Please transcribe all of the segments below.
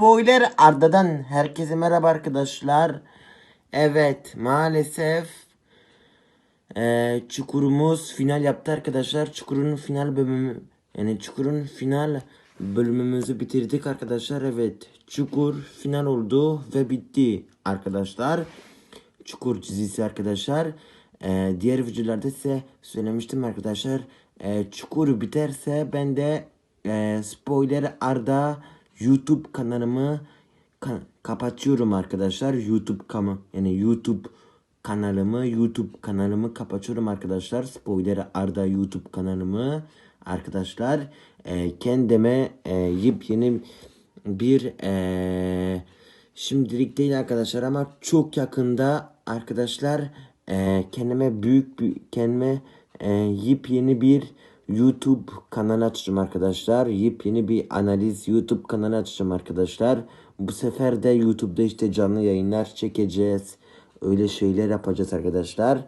Spoiler Arda'dan herkese merhaba arkadaşlar. Evet maalesef eee, Çukurumuz final yaptı arkadaşlar. Çukur'un final bölümü yani Çukur'un final bölümümüzü bitirdik arkadaşlar. Evet Çukur final oldu ve bitti arkadaşlar. Çukur dizisi arkadaşlar. Eee, diğer videolarda size söylemiştim arkadaşlar. Eee, Çukur biterse ben de eee, spoiler Arda YouTube kanalımı ka- kapatıyorum arkadaşlar. YouTube kamı yani YouTube kanalımı YouTube kanalımı kapatıyorum arkadaşlar. Spoiler Arda YouTube kanalımı arkadaşlar. Eee, kendime eee, yepyeni bir eee Şimdilik değil arkadaşlar ama çok yakında arkadaşlar eee, kendime büyük bir kendime eee, yepyeni bir YouTube kanalı açacağım arkadaşlar. Yepyeni bir analiz YouTube kanalı açacağım arkadaşlar. Bu sefer de YouTube'da işte canlı yayınlar çekeceğiz. Öyle şeyler yapacağız arkadaşlar.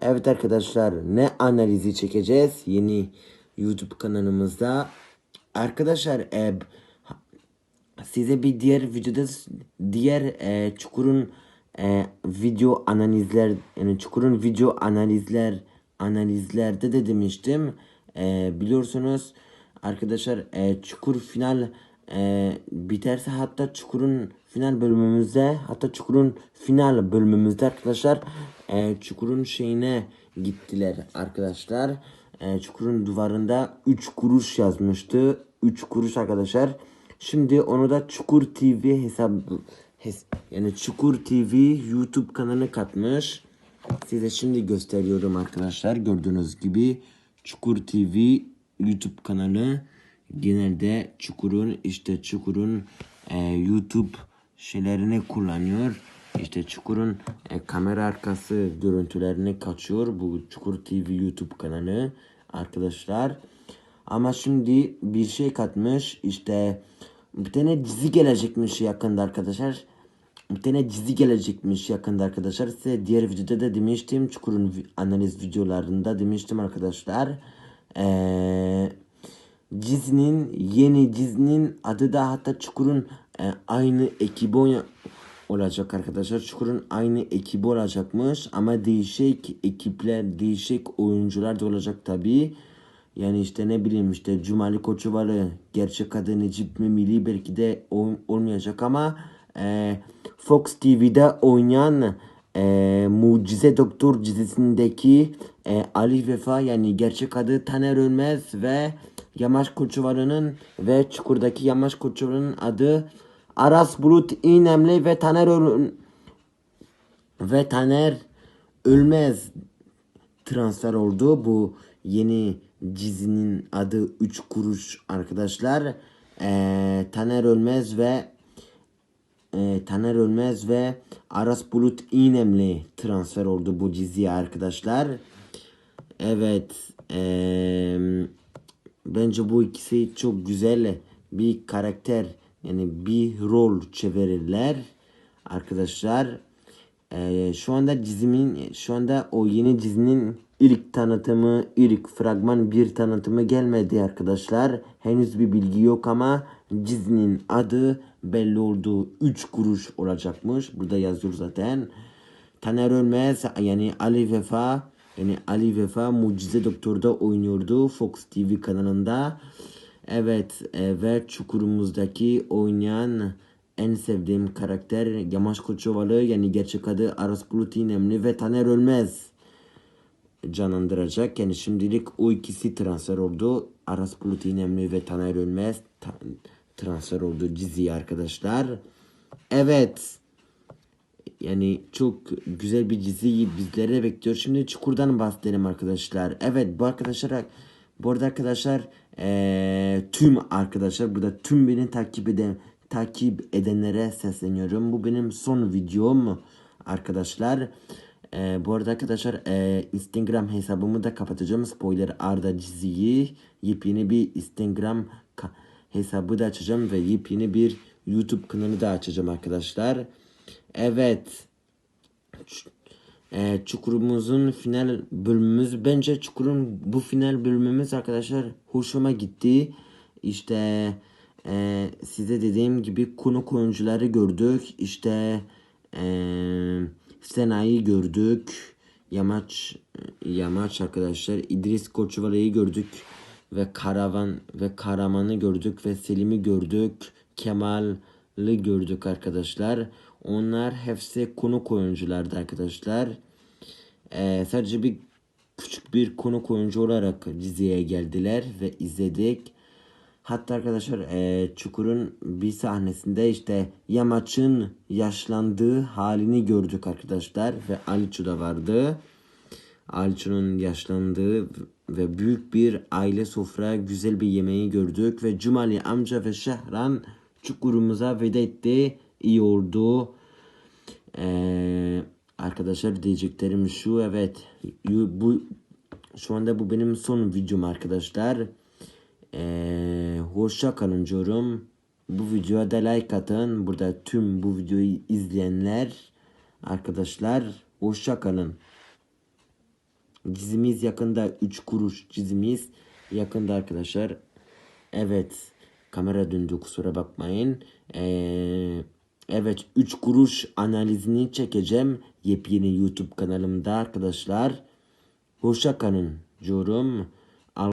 Evet arkadaşlar ne analizi çekeceğiz yeni YouTube kanalımızda. Arkadaşlar eee size bir diğer videoda diğer e, çukurun e, video analizler yani çukurun video analizler analizlerde de demiştim. E, biliyorsunuz arkadaşlar e, çukur final e, biterse hatta çukurun final bölümümüzde hatta çukurun final bölümümüzde arkadaşlar e, çukurun şeyine gittiler arkadaşlar. E, çukurun duvarında 3 kuruş yazmıştı. 3 kuruş arkadaşlar. Şimdi onu da Çukur TV hesabı hes, yani Çukur TV YouTube kanalına katmış. Size şimdi gösteriyorum arkadaşlar. Gördüğünüz gibi Çukur TV YouTube kanalı genelde Çukur'un işte Çukur'un e, YouTube şeylerini kullanıyor. İşte Çukur'un e, kamera arkası görüntülerini kaçıyor. Bu Çukur TV YouTube kanalı arkadaşlar. Ama şimdi bir şey katmış. İşte bir tane dizi gelecekmiş yakında arkadaşlar. Bir tane dizi gelecekmiş yakında arkadaşlar. Size diğer videoda da demiştim. Çukur'un analiz videolarında demiştim arkadaşlar. Eee dizinin yeni dizinin adı da hatta Çukur'un e, aynı ekibi olacak arkadaşlar. Çukur'un aynı ekibi olacakmış ama değişik ekipler, değişik oyuncular da olacak tabi. Yani işte ne bileyim işte Cumali Koçuvalı, gerçek adı Necip Memili belki de ol- olmayacak ama e, Fox TV'de oynayan e, Mucize Doktor dizisindeki e, Ali Vefa yani gerçek adı Taner Ölmez ve Yamaç Koçuvalı'nın ve Çukur'daki Yamaç Koçuvalı'nın adı Aras Bulut İğnemli ve Taner Öl ve Taner Ölmez transfer oldu. Bu yeni dizinin adı 3 kuruş arkadaşlar. Ee, Taner Ölmez ve e, Taner Ölmez ve Aras Bulut İğnemli transfer oldu bu diziye arkadaşlar. Evet. eee, bence bu ikisi çok güzel bir karakter yani bir rol çevirirler arkadaşlar. Eee, şu anda dizimin şu anda o yeni dizinin ilk tanıtımı ilk fragman bir tanıtımı gelmedi arkadaşlar. Henüz bir bilgi yok ama dizinin adı belli oldu. 3 kuruş olacakmış. Burada yazıyor zaten. Taner Ölmez yani Ali Vefa yani Ali Vefa Mucize Doktor'da oynuyordu Fox TV kanalında. Evet e, ve Çukurumuzdaki oynayan en sevdiğim karakter Yamaç Koçovalı yani gerçek adı Aras Bulut İğnemli ve Taner Ölmez canlandıracak. Yani şimdilik o ikisi transfer oldu. Aras Bulut İğnemli ve Taner Ölmez ta- transfer oldu diziye arkadaşlar. Evet. Yani çok güzel bir dizi bizlere bekliyor. Şimdi Çukur'dan bahsedelim arkadaşlar. Evet bu arkadaşlar bu arada arkadaşlar eee, tüm arkadaşlar burada tüm beni takip eden takip edenlere sesleniyorum. Bu benim son videom arkadaşlar. Eee, bu arada arkadaşlar eee, Instagram hesabımı da kapatacağım. Spoiler Arda diziyi yepyeni bir Instagram hesabı da açacağım ve yepyeni bir YouTube kanalı da açacağım arkadaşlar. Evet. E, Çukurumuzun final bölümümüz bence Çukur'un bu final bölümümüz arkadaşlar hoşuma gitti. İşte Ee, size dediğim gibi konuk oyuncuları gördük. İşte ee, Sena'yı gördük. Yamaç Yamaç arkadaşlar İdris Koçuvalı'yı gördük ve Karavan ve Karaman'ı gördük ve Selim'i gördük. Kemal'ı gördük arkadaşlar. Onlar hepsi konuk oyunculardı arkadaşlar. Ee, sadece bir küçük bir konuk oyuncu olarak diziye geldiler ve izledik. Hatta arkadaşlar e, Çukur'un bir sahnesinde işte Yamaç'ın yaşlandığı halini gördük arkadaşlar ve Aliço da vardı. Aliço'nun yaşlandığı ve büyük bir aile sofra güzel bir yemeği gördük ve Cumali amca ve Şehran Çukur'umuza veda etti. İyi oldu. Ee, arkadaşlar diyeceklerim şu evet bu şu anda bu benim son videom arkadaşlar. Hoşça kalın diyorum. Bu videoya da like atın. Burada tüm bu videoyu izleyenler arkadaşlar hoşça kalın. Dizimiz yakında 3 kuruş dizimiz yakında arkadaşlar. Evet kamera döndü kusura bakmayın. Ee, evet 3 kuruş analizini çekeceğim yepyeni YouTube kanalımda arkadaşlar. Hoşça kalın diyorum.